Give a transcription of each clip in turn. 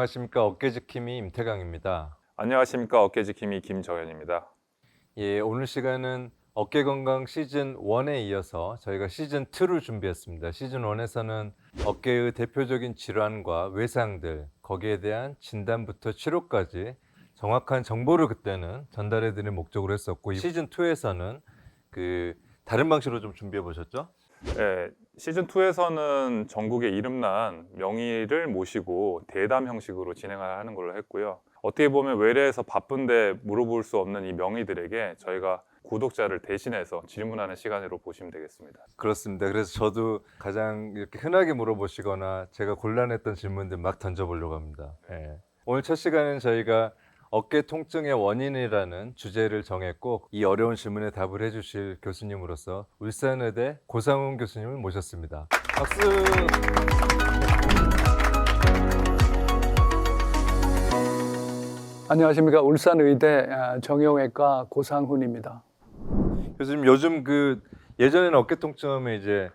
안녕하십니까 어깨지킴이 임태강입니다. 안녕하십니까 어깨지킴이 김정현입니다. 예, 오늘 시간은 어깨 건강 시즌 1에 이어서 저희가 시즌 2를 준비했습니다. 시즌 1에서는 어깨의 대표적인 질환과 외상들, 거기에 대한 진단부터 치료까지 정확한 정보를 그때는 전달해 드릴 목적으로 했었고 시즌 2에서는 그 다른 방식으로 좀 준비해 보셨죠? 네, 시즌 2에서는 전국의 이름난 명의를 모시고 대담 형식으로 진행하는 걸로 했고요. 어떻게 보면 외래에서 바쁜데 물어볼 수 없는 이 명의들에게 저희가 구독자를 대신해서 질문하는 시간으로 보시면 되겠습니다. 그렇습니다. 그래서 저도 가장 이렇게 흔하게 물어보시거나 제가 곤란했던 질문들 막 던져보려고 합니다. 예. 오늘 첫 시간은 저희가 어깨 통증의 원인이라는 주제를 정했고 이 어려운 질문에 답을 해주실 교수님으로서 울산의대 고상훈 교수님을 모셨습니다. 박수! 안녕하십니까 울산의대 아, 정형외과 고상훈입니다. 교수님 요즘 그 예전에는 어깨 통증하면 이제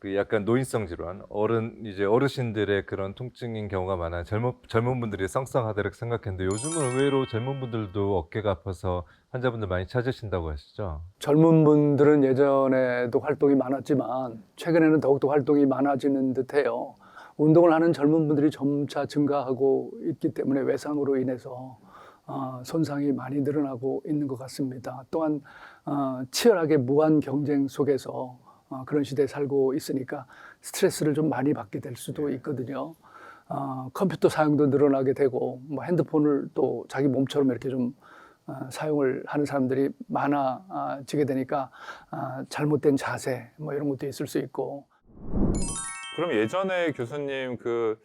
그 약간 노인성 질환, 어른 이제 어르신들의 그런 통증인 경우가 많아요. 젊은 젊은 분들이 이렇게 생각했는데 요즘은 의외로 젊은 분들도 어깨가 아파서 환자분들 많이 찾으신다고 하시죠? 젊은 분들은 예전에도 활동이 많았지만 최근에는 더욱더 활동이 많아지는 듯해요. 운동을 하는 젊은 분들이 점차 증가하고 있기 때문에 외상으로 인해서 어, 손상이 많이 늘어나고 있는 것 같습니다. 또한 어, 치열하게 무한 경쟁 속에서 어, 그런 시대에 살고 있으니까 스트레스를 좀 많이 받게 될 수도 있거든요. 어, 컴퓨터 사용도 늘어나게 되고 뭐 핸드폰을 또 자기 몸처럼 이렇게 좀 어, 사용을 하는 사람들이 많아지게 되니까 아, 잘못된 자세 뭐 이런 것도 있을 수 있고 그럼 예전에 교수님 그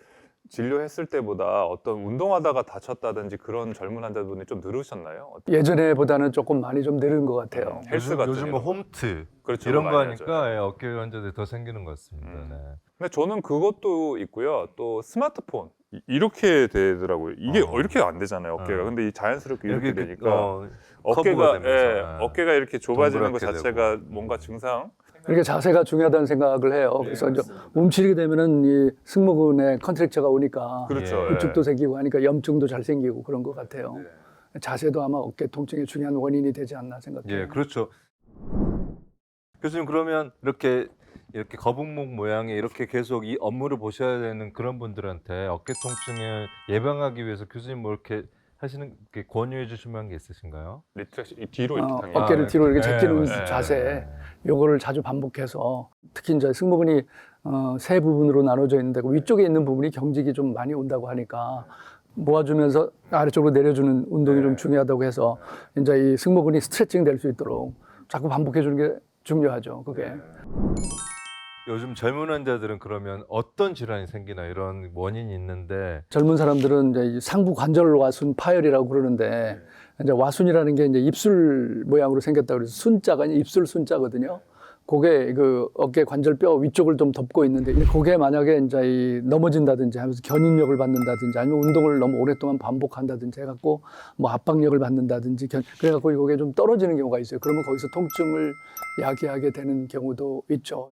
진료했을 때보다 어떤 운동하다가 다쳤다든지 그런 젊은 환자분이 좀 늘으셨나요? 예전에보다는 조금 많이 좀 늘은 것 같아요. 음, 헬스 요즘, 같은 요즘은 이런 거. 홈트 그렇죠, 이런 거 많이 하죠. 하니까 예, 어깨 환자들이 더 생기는 것 같습니다. 음. 네. 근데 저는 그것도 있고요. 또 스마트폰 이- 이렇게 되더라고요. 이게 어. 어. 이렇게 안 되잖아요. 어깨가. 어. 근데 이 자연스럽게 이렇게 여기 그- 되니까 어, 커브가 어깨가 되면서, 예, 예. 어깨가 이렇게 좁아지는 것 동그랗게 자체가 되고. 뭔가 증상 그렇게 자세가 중요하다는 생각을 해요. 네, 그래서 이제 움츠리게 되면은 이 승모근에 컨트랙처가 오니까 그렇죠. 예. 예. 구축도 생기고 하니까 염증도 잘 생기고 그런 것 같아요. 네. 자세도 아마 어깨 통증의 중요한 원인이 되지 않나 생각해요. 예, 그렇죠. 교수님 그러면 이렇게 이렇게 거북목 모양의 이렇게 계속 이 업무를 보셔야 되는 그런 분들한테 어깨 통증을 예방하기 위해서 교수님 뭐 이렇게 하시는 게 권유해 주실 만한 게 있으신가요? 리트렉션 이 뒤로 이렇게 어, 당겨. 어깨를 아, 뒤로 이렇게 네, 제끼는 맞아요. 자세, 요거를 자주 반복해서 특히 이제 승모근이 어, 세 부분으로 나눠져 있는데 그 위쪽에 있는 부분이 경직이 좀 많이 온다고 하니까 모아주면서 아래쪽으로 내려주는 운동이 좀 중요하다고 해서 이제 이 승모근이 스트레칭 될 수 있도록 자꾸 반복해 주는 게 중요하죠. 그게. 요즘 젊은 환자들은 그러면 어떤 질환이 생기나 이런 원인이 있는데 젊은 사람들은 이제 이 상부 관절 와순 파열이라고 그러는데 이제 와순이라는 게 이제 입술 모양으로 생겼다 그래서 순자가 아니라 입술 순자거든요. 그게 그 어깨 관절뼈 위쪽을 좀 덮고 있는데 이 그게 만약에 이제 이 넘어진다든지 하면서 견인력을 받는다든지 아니면 운동을 너무 오랫동안 반복한다든지 해갖고 뭐 압박력을 받는다든지 견- 그래갖고 이게 좀 떨어지는 경우가 있어요. 그러면 거기서 통증을 야기하게 되는 경우도 있죠.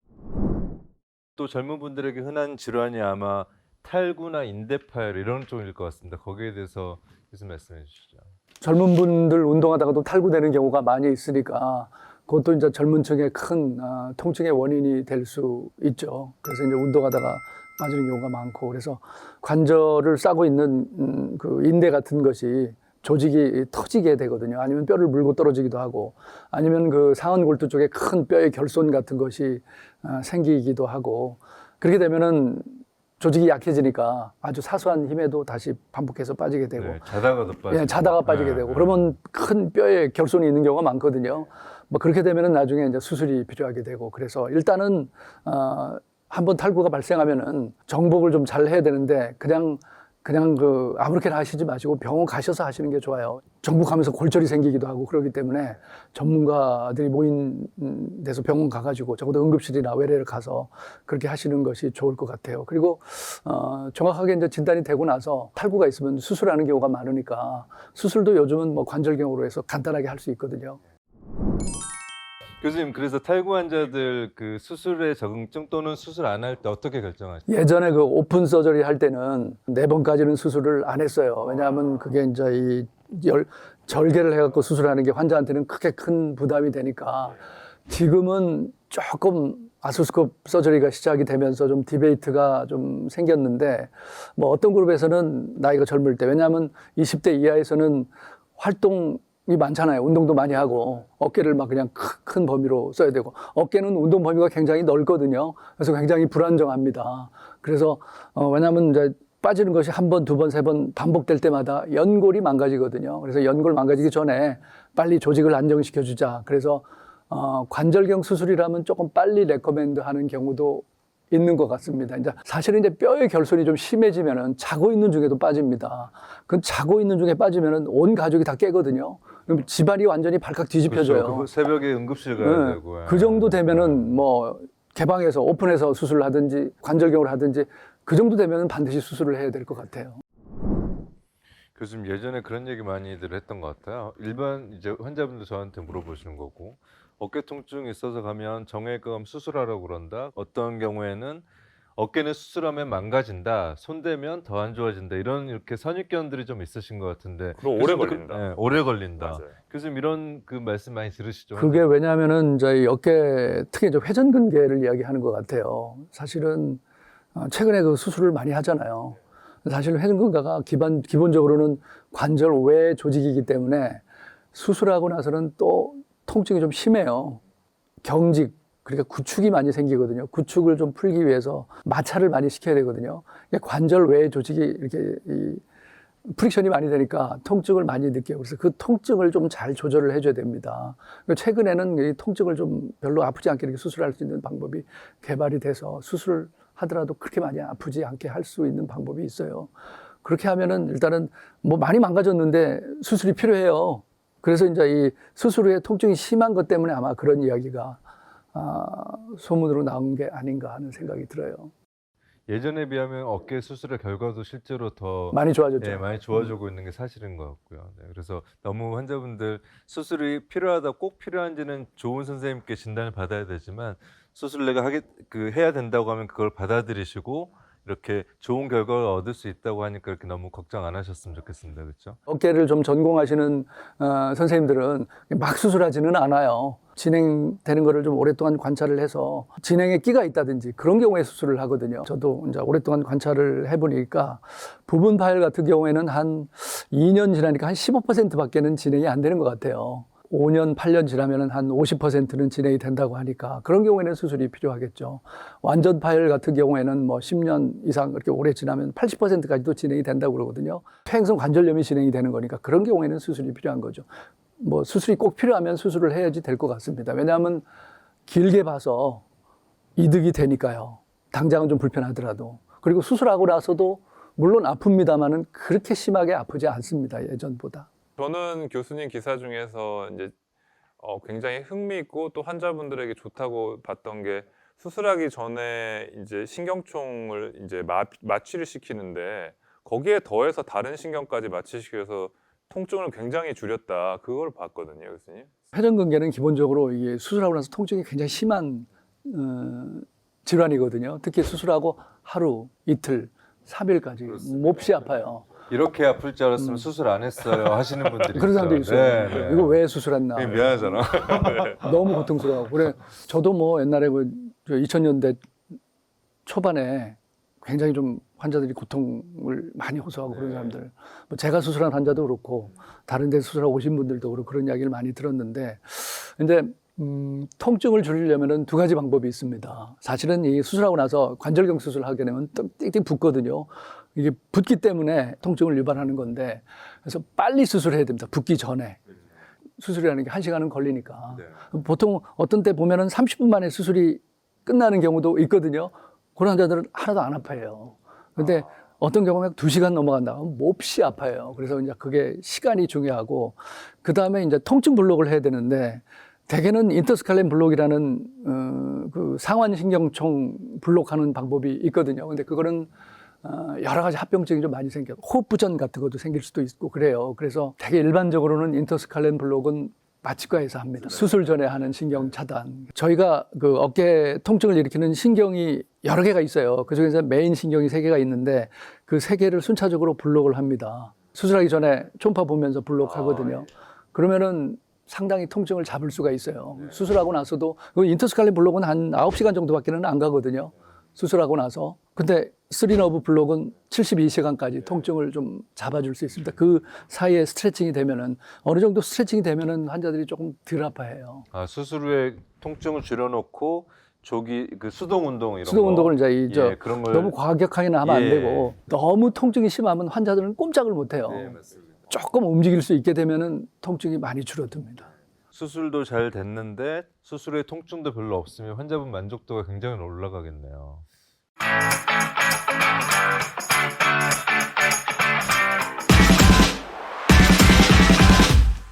또 젊은 분들에게 흔한 질환이 아마 탈구나 인대 파열 이런 쪽일 것 같습니다. 거기에 대해서 무슨 말씀해 주시죠? 젊은 분들 운동하다가도 탈구되는 경우가 많이 있으니까 그것도 이제 젊은 층의 큰 아, 통증의 원인이 될 수 있죠. 그래서 이제 운동하다가 빠지는 경우가 많고 그래서 관절을 싸고 있는 음, 그 인대 같은 것이 조직이 터지게 되거든요. 아니면 뼈를 물고 떨어지기도 하고 아니면 그 상완 골두 쪽에 큰 뼈의 결손 같은 것이 아, 생기기도 하고 그렇게 되면은 조직이 약해지니까 아주 사소한 힘에도 다시 반복해서 빠지게 되고 네, 자다가도 빠지고 예, 자다가 빠지게 네, 되고 네. 그러면 큰 뼈에 결손이 있는 경우가 많거든요. 뭐 그렇게 되면은 나중에 이제 수술이 필요하게 되고 그래서 일단은 어, 한번 탈구가 발생하면은 정복을 좀 잘 해야 되는데 그냥 그냥 그 아무렇게나 하시지 마시고 병원 가셔서 하시는 게 좋아요. 정복하면서 골절이 생기기도 하고 그렇기 때문에 전문가들이 모인 음, 데서 병원 가가지고 적어도 응급실이나 외래를 가서 그렇게 하시는 것이 좋을 것 같아요. 그리고 어, 정확하게 이제 진단이 되고 나서 탈구가 있으면 수술하는 경우가 많으니까 수술도 요즘은 뭐 관절경으로 해서 간단하게 할 수 있거든요. 교수님 그래서 탈구 환자들 그 수술에 적응증 또는 수술 안 할 때 어떻게 결정하시죠? 예전에 그 오픈 서저리 할 때는 네 번까지는 수술을 안 했어요. 왜냐하면 그게 이제 이 열, 절개를 해갖고 수술하는 게 환자한테는 크게 큰 부담이 되니까 지금은 조금 아소스콥 서저리가 시작이 되면서 좀 디베이트가 좀 생겼는데 뭐 어떤 그룹에서는 나이가 젊을 때 왜냐하면 20대 이하에서는 활동이 많잖아요. 운동도 많이 하고 어깨를 막 그냥 크- 큰 범위로 써야 되고 어깨는 운동 범위가 굉장히 넓거든요. 그래서 굉장히 불안정합니다. 그래서 어, 왜냐하면 이제 빠지는 것이 한 번, 두 번, 세 번 반복될 때마다 연골이 망가지거든요. 그래서 연골 망가지기 전에 빨리 조직을 안정시켜 주자. 그래서 어, 관절경 수술이라면 조금 빨리 레커멘드 하는 경우도 있는 것 같습니다. 이제 사실은 이제 뼈의 결손이 좀 심해지면은 자고 있는 중에도 빠집니다. 그 자고 있는 중에 빠지면은 온 가족이 다 깨거든요. 그럼 집안이 완전히 발칵 뒤집혀져요. 그렇죠. 그 새벽에 응급실 가야 네. 되고. 예. 그 정도 되면은 뭐 개방해서 오픈해서 수술을 하든지 관절경을 하든지 그 정도 되면은 반드시 수술을 해야 될 것 같아요. 교수님 예전에 그런 얘기 많이들 했던 것 같아요. 일반 이제 환자분들 저한테 물어보시는 거고 어깨 통증이 있어서 가면 정형외과 가면 수술하라고 그런다. 어떤 경우에는 어깨는 수술하면 망가진다. 손대면 더 안 좋아진다. 이런 이렇게 선입견들이 좀 있으신 것 같은데. 그리고 오래 그- 걸린다. 예, 오래 걸린다. 맞아요. 교수님 이런 그 말씀 많이 들으시죠? 그게 왜냐하면은 저희 어깨 특히 이제 회전근개를 이야기하는 것 같아요. 사실은 어, 최근에 그 수술을 많이 하잖아요. 사실 회전근개가 기반 기본적으로는 관절 외 조직이기 때문에 수술하고 나서는 또 통증이 좀 심해요. 경직 그러니까 구축이 많이 생기거든요. 구축을 좀 풀기 위해서 마찰을 많이 시켜야 되거든요. 관절 외 조직이 이렇게 이 프릭션이 많이 되니까 통증을 많이 느껴요. 그래서 그 통증을 좀 잘 조절을 해줘야 됩니다. 최근에는 이 통증을 좀 별로 아프지 않게 이렇게 수술할 수 있는 방법이 개발이 돼서 수술을 하더라도 그렇게 많이 아프지 않게 할 수 있는 방법이 있어요. 그렇게 하면은 일단은 뭐 많이 망가졌는데 수술이 필요해요. 그래서 이제 이 수술 후에 통증이 심한 것 때문에 아마 그런 이야기가 아, 소문으로 나온 게 아닌가 하는 생각이 들어요. 예전에 비하면 어깨 수술의 결과도 실제로 더 많이 좋아졌죠. 예, 많이 좋아지고 있는 게 사실인 것 같고요. 네, 그래서 너무 환자분들 수술이 필요하다, 꼭 필요한지는 좋은 선생님께 진단을 받아야 되지만 수술 내가 하게 그 해야 된다고 하면 그걸 받아들이시고 이렇게 좋은 결과를 얻을 수 있다고 하니까 그렇게 너무 걱정 안 하셨으면 좋겠습니다. 그렇죠? 어깨를 좀 전공하시는 어, 선생님들은 막 수술하지는 않아요. 진행되는 거를 좀 오랫동안 관찰을 해서 진행에 끼가 있다든지 그런 경우에 수술을 하거든요. 저도 이제 오랫동안 관찰을 해보니까 부분 파열 같은 경우에는 한 2년 지나니까 한 15%밖에는 진행이 안 되는 것 같아요. 5년, 8년 지나면 한 50%는 진행이 된다고 하니까 그런 경우에는 수술이 필요하겠죠. 완전 파열 같은 경우에는 뭐 10년 이상 그렇게 오래 지나면 80%까지도 진행이 된다고 그러거든요. 퇴행성 관절염이 진행이 되는 거니까 그런 경우에는 수술이 필요한 거죠. 뭐 수술이 꼭 필요하면 수술을 해야지 될 것 같습니다. 왜냐하면 길게 봐서 이득이 되니까요. 당장은 좀 불편하더라도. 그리고 수술하고 나서도 물론 아픕니다만은 그렇게 심하게 아프지 않습니다. 예전보다. 저는 교수님 기사 중에서 이제 어, 굉장히 흥미있고 또 환자분들에게 좋다고 봤던 게 수술하기 전에 이제 신경총을 이제 마, 마취를 시키는데 거기에 더해서 다른 신경까지 마취시켜서 통증을 굉장히 줄였다. 그걸 봤거든요, 교수님. 회전근개는 기본적으로 이게 수술하고 나서 통증이 굉장히 심한 어, 질환이거든요. 특히 수술하고 하루, 이틀, 3일까지 그렇습니다. 몹시 아파요. 이렇게 아플 줄 알았으면 수술 안 했어요 하시는 분들이 음. 그런 사람도 있죠. 있어요. 네, 네. 이거 왜 수술했나? 그게 미안하잖아. 너무 고통스러워. 그래, 저도 뭐 옛날에 그 2000년대 초반에 굉장히 좀 환자들이 고통을 많이 호소하고 그런 네. 사람들. 뭐 제가 수술한 환자도 그렇고 다른 데 수술하고 오신 분들도 그렇고 그런 이야기를 많이 들었는데 근데 음, 통증을 줄이려면은 두 가지 방법이 있습니다. 사실은 이 수술하고 나서 관절경 수술을 하게 되면 또 띡띡 붓거든요. 이게 붓기 때문에 통증을 유발하는 건데 그래서 빨리 수술해야 됩니다. 붓기 전에. 수술이라는 게 한시간은 걸리니까. 네. 보통 어떤 때 보면은 30분 만에 수술이 끝나는 경우도 있거든요. 그런 환자들은 하나도 안 아파요. 근데 어떤 경우는 두 시간 넘어간다. 그러면 몹시 아파요. 그래서 이제 그게 시간이 중요하고, 그 다음에 이제 통증 블록을 해야 되는데, 대개는 인터스칼렌 블록이라는, 어, 그 상완 신경총 블록하는 방법이 있거든요. 근데 그거는 어, 여러 가지 합병증이 좀 많이 생겨요. 호흡부전 같은 것도 생길 수도 있고 그래요. 그래서 되게 일반적으로는 인터스칼렌 블록은 마취과에서 합니다. 수술 전에 하는 신경 차단. 저희가 그 어깨 통증을 일으키는 신경이 여러 개가 있어요. 그 중에서 메인 신경이 세 개가 있는데 그 세 개를 순차적으로 블록을 합니다. 수술하기 전에 초음파 보면서 블록하거든요. 그러면은 상당히 통증을 잡을 수가 있어요. 수술하고 나서도 그 인터스칼린 블록은 한 9시간 정도밖에는 안 가거든요. 수술하고 나서. 근데 스리너브 블록은 72시간까지 통증을 좀 잡아줄 수 있습니다. 그 사이에 스트레칭이 되면은 어느 정도 스트레칭이 되면은 환자들이 조금 덜 아파해요. 아, 수술 후에 통증을 줄여놓고 조기 그 수동 운동 이런 수동 거. 운동을 이제 이 저 예, 그런 걸 너무 과격하게는 하면 예. 안 되고 너무 통증이 심하면 환자들은 꼼짝을 못 해요. 네, 맞습니다. 조금 움직일 수 있게 되면은 통증이 많이 줄어듭니다. 수술도 잘 됐는데 수술 후에 통증도 별로 없으면 환자분 만족도가 굉장히 올라가겠네요.